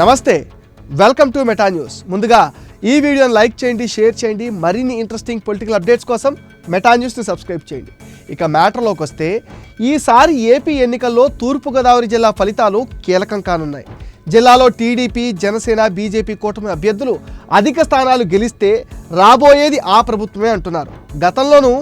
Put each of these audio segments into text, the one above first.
నమస్తే welcome to meta news ముందుగా ఈ వీడియోని లైక్ చేయండి షేర్ చేయండి మరిన్ని ఇంట్రెస్టింగ్ పొలిటికల్ అప్డేట్స్ కోసం మెటా న్యూస్ని సబ్స్క్రైబ్ చేయండి. ఇక మ్యాటర్లోకి వస్తే ఈసారి ఏపీ ఎన్నికల్లో తూర్పుగోదావరి జిల్లా ఫలితాలు కీలకం కానున్నాయి. జిల్లాలో టీడీపీ జనసేన బీజేపీ కూటమి అభ్యర్థులు అధిక స్థానాలు గెలిస్తే రాబోయేది ఆ ప్రభుత్వమే అంటున్నారు. గతంలోనూ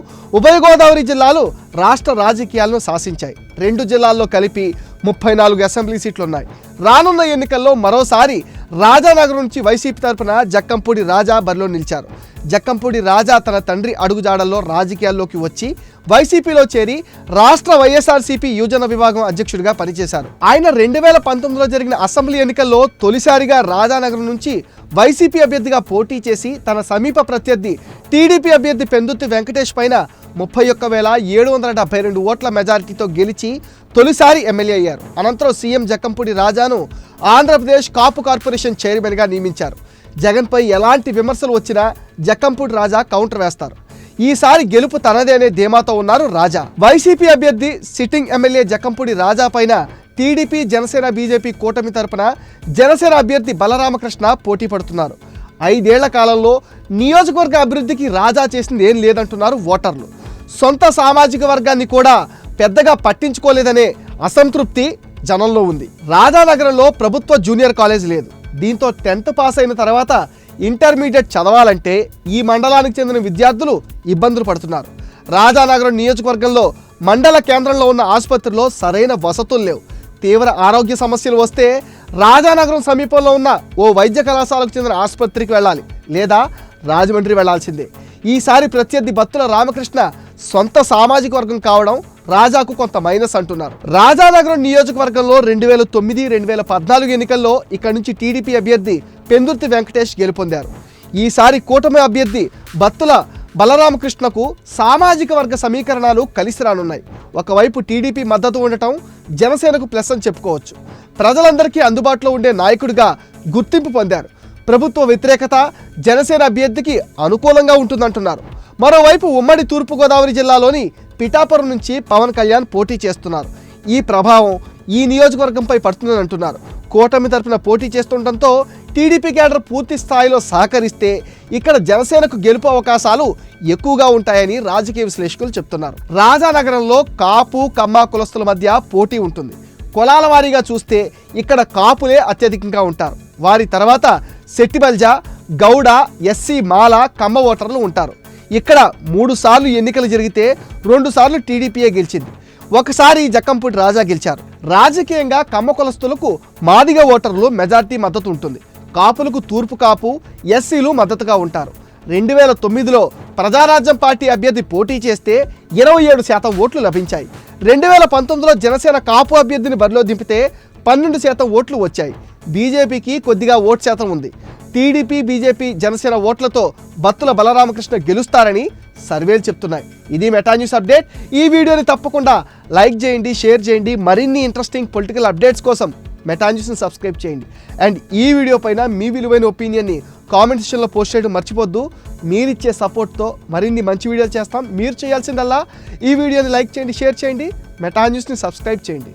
ఉభయ గోదావరి జిల్లాలు రాష్ట్ర రాజకీయాలను శాసించాయి. రెండు జిల్లాల్లో కలిపి ముప్పై నాలుగు అసెంబ్లీ సీట్లు ఉన్నాయి రానున్న ఎన్నికల్లో మరోసారి రాజానగర్ నుంచి వైసీపీ తరపున జక్కంపూడి రాజా బరిలో నిలిచారు. జక్కంపూడి రాజా తన తండ్రి అడుగుజాడల్లో రాజకీయాల్లోకి వచ్చి వైసీపీలో చేరి రాష్ట్ర వైఎస్ఆర్సీపీ యువజన విభాగం అధ్యక్షుడిగా పనిచేశారు. ఆయన రెండు వేల పంతొమ్మిదిలో జరిగిన అసెంబ్లీ ఎన్నికల్లో తొలిసారిగా రాజానగరం నుంచి వైసీపీ అభ్యర్థిగా పోటీ చేసి తన సమీప ప్రత్యర్థి టీడీపీ అభ్యర్థి పెందుత్తి వెంకటేష్ పైన ముప్పై ఒక్క వేల ఏడు వందల డెబ్బై రెండు ఓట్ల మెజారిటీతో గెలిచి తొలిసారి ఎమ్మెల్యే అయ్యారు. అనంతరం సీఎం జక్కంపూడి రాజాను ఆంధ్రప్రదేశ్ కాపు కార్పొరేషన్ చైర్మన్గా నియమించారు. జగన్పై ఎలాంటి విమర్శలు వచ్చినా జక్కంపూడి రాజా కౌంటర్ వేస్తారు. ఈసారి గెలుపు తనదే అనే ధీమాతో ఉన్నారు రాజా. వైసీపీ అభ్యర్థి సిట్టింగ్ ఎమ్మెల్యే జక్కంపూడి రాజా పైన టీడీపీ జనసేన బీజేపీ కూటమి తరపున జనసేన అభ్యర్థి బలరామకృష్ణ పోటీ పడుతున్నారు. ఐదేళ్ళ కాలంలో నియోజకవర్గ అభివృద్ధికి రాజా చేసింది ఏం లేదంటున్నారు ఓటర్లు. సొంత సామాజిక వర్గాన్ని కూడా పెద్దగా పట్టించుకోలేదనే అసంతృప్తి జనంలో ఉంది. రాజానగరంలో ప్రభుత్వ జూనియర్ కాలేజ్ లేదు. దీంతో టెన్త్ పాస్ అయిన తర్వాత ఇంటర్మీడియట్ చదవాలంటే ఈ మండలానికి చెందిన విద్యార్థులు ఇబ్బందులు పడుతున్నారు. రాజానగరం నియోజకవర్గంలో మండల కేంద్రంలో ఉన్న ఆసుపత్రిలో సరైన వసతులు లేవు. తీవ్ర ఆరోగ్య సమస్యలు వస్తే రాజానగరం సమీపంలో ఉన్న ఓ వైద్య కళాశాలకు చెందిన ఆసుపత్రికి వెళ్ళాలి లేదా రాజమండ్రి వెళ్ళాల్సిందే ఈసారి ప్రత్యర్థి బత్తుల రామకృష్ణ సొంత సామాజిక వర్గం కావడం రాజాకు కొంత మైనస్ అంటున్నారు. రాజానగరం నియోజకవర్గంలో రెండు వేల తొమ్మిది రెండు వేల పద్నాలుగు ఎన్నికల్లో ఇక్కడ నుంచి టీడీపీ అభ్యర్థి పెందుర్తి వెంకటేష్ గెలుపొందారు. ఈసారి కూటమి అభ్యర్థి బత్తుల బలరామకృష్ణకు సామాజిక వర్గ సమీకరణాలు కలిసి రానున్నాయి. ఒకవైపు టీడీపీ మద్దతు ఉండటం జనసేనకు ప్లస్ అని చెప్పుకోవచ్చు. ప్రజలందరికీ అందుబాటులో ఉండే నాయకుడిగా గుర్తింపు పొందారు. ప్రభుత్వ వ్యతిరేకత జనసేన అభ్యర్థికి అనుకూలంగా ఉంటుందంటున్నారు. మరోవైపు ఉమ్మడి తూర్పుగోదావరి జిల్లాలోని పిఠాపురం నుంచి పవన్ కళ్యాణ్ పోటీ చేస్తున్నారు. ఈ ప్రభావం ఈ నియోజకవర్గంపై పడుతుందని అంటున్నారు. కూటమి తరఫున పోటీ చేస్తుండటంతో టీడీపీ క్యాడర్ పూర్తి స్థాయిలో సహకరిస్తే ఇక్కడ జనసేనకు గెలుపు అవకాశాలు ఎక్కువగా ఉంటాయని రాజకీయ విశ్లేషకులు చెప్తున్నారు. రాజానగరంలో కాపు కమ్మ కులస్తుల మధ్య పోటీ ఉంటుంది. కులాల వారీగా చూస్తే ఇక్కడ కాపులే అత్యధికంగా ఉంటారు. వారి తర్వాత శెట్టిబల్జ గౌడ ఎస్సీ మాల కమ్మ ఓటర్లు ఉంటారు. ఇక్కడ మూడు సార్లు ఎన్నికలు జరిగితే రెండు సార్లు టీడీపీయే గెలిచింది. ఒకసారి జక్కంపూడి రాజా గెలిచారు. రాజకీయంగా కమ్మ కులస్తులకు మాదిగ ఓటర్లు మెజార్టీ మద్దతు ఉంటుంది. కాపులకు తూర్పు కాపు ఎస్సీలు మద్దతుగా ఉంటారు. రెండు వేల తొమ్మిదిలో ప్రజారాజ్యం పార్టీ అభ్యర్థి పోటీ చేస్తే ఇరవై ఏడు శాతం ఓట్లు లభించాయి. రెండు వేల పంతొమ్మిదిలో జనసేన కాపు అభ్యర్థిని బరిలో దింపితే పన్నెండు శాతం ఓట్లు వచ్చాయి. బీజేపీకి కొద్దిగా ఓట్ శాతం ఉంది. టీడీపీ బీజేపీ జనసేన ఓట్లతో బత్తుల బలరామకృష్ణ గెలుస్తారని సర్వేలు చెప్తున్నాయి. ఇది మెటా న్యూస్ అప్డేట్. ఈ వీడియోని తప్పకుండా లైక్ చేయండి షేర్ చేయండి. మరిన్ని ఇంట్రెస్టింగ్ పొలిటికల్ అప్డేట్స్ కోసం మెటా న్యూస్ని సబ్స్క్రైబ్ చేయండి. అండ్ ఈ వీడియో పైన మీ విలువైన ఒపీనియన్ని కామెంట్ సెక్షన్లో పోస్ట్ చేయడం మర్చిపోద్దు. మీరిచ్చే సపోర్ట్తో మరిన్ని మంచి వీడియోలు చేస్తాం. మీరు చేయాల్సిందల్లా ఈ వీడియోని లైక్ చేయండి షేర్ చేయండి. మెటా న్యూస్ని సబ్స్క్రైబ్ చేయండి.